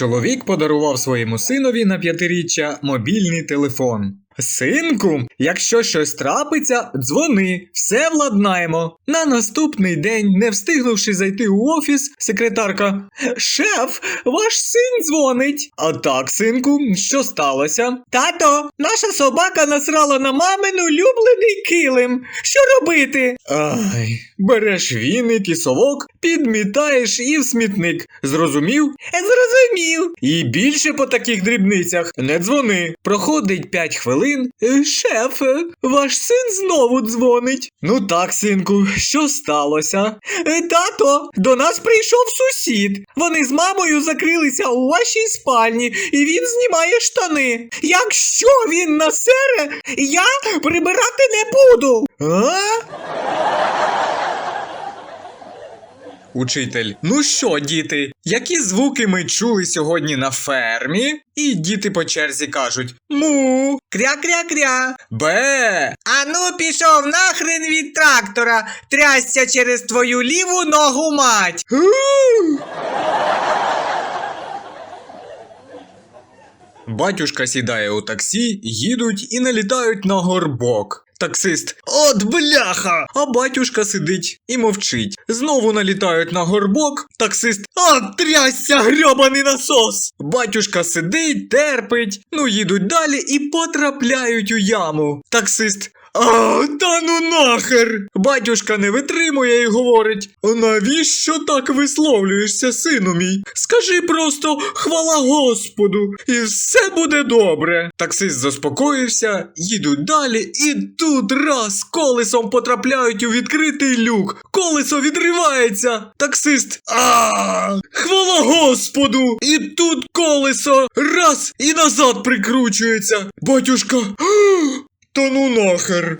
Чоловік подарував своєму синові на п'ятиріччя мобільний телефон. Синку, якщо щось трапиться, дзвони, все владнаємо. На наступний день, не встигнувши зайти у офіс, секретарка Шеф, ваш син дзвонить. А так, синку, що сталося? Тато, наша собака насрала на мамин улюблений килим. Що робити? Ай, береш віник і совок, підмітаєш і в смітник. Зрозумів? Зрозумів. І більше по таких дрібницях не дзвони. Проходить 5 хвилин. Е, Шеф, е, ваш син знову дзвонить. Ну так, синку, що сталося? Е, Тато, до нас прийшов сусід. Вони з мамою закрилися у вашій спальні, і він знімає штани. Якщо він насере, я прибирати не буду. А? Учитель, ну що, діти, які звуки ми чули сьогодні на фермі? І діти по черзі кажуть му, кря-кря-кря, бе. Ану пішов нахрен від трактора, трясся через твою ліву ногу мать. Батюшка сідає у таксі, їдуть і налітають на горбок. Таксист. От бляха! А батюшка сидить і мовчить. Знову налітають на горбок. Таксист. От трясся грьобаний насос! Батюшка сидить, терпить. Ну їдуть далі і потрапляють у яму. Таксист. А, та ну нахер! Батюшка не витримує і говорить: навіщо так висловлюєшся, сину мій? Скажи просто хвала Господу, і все буде добре. Таксист заспокоївся, їдуть далі, і тут раз колесом потрапляють у відкритий люк. Колесо відривається. Таксист. А, хвала Господу! І тут колесо раз і назад прикручується. Батюшка. Та ну нахер.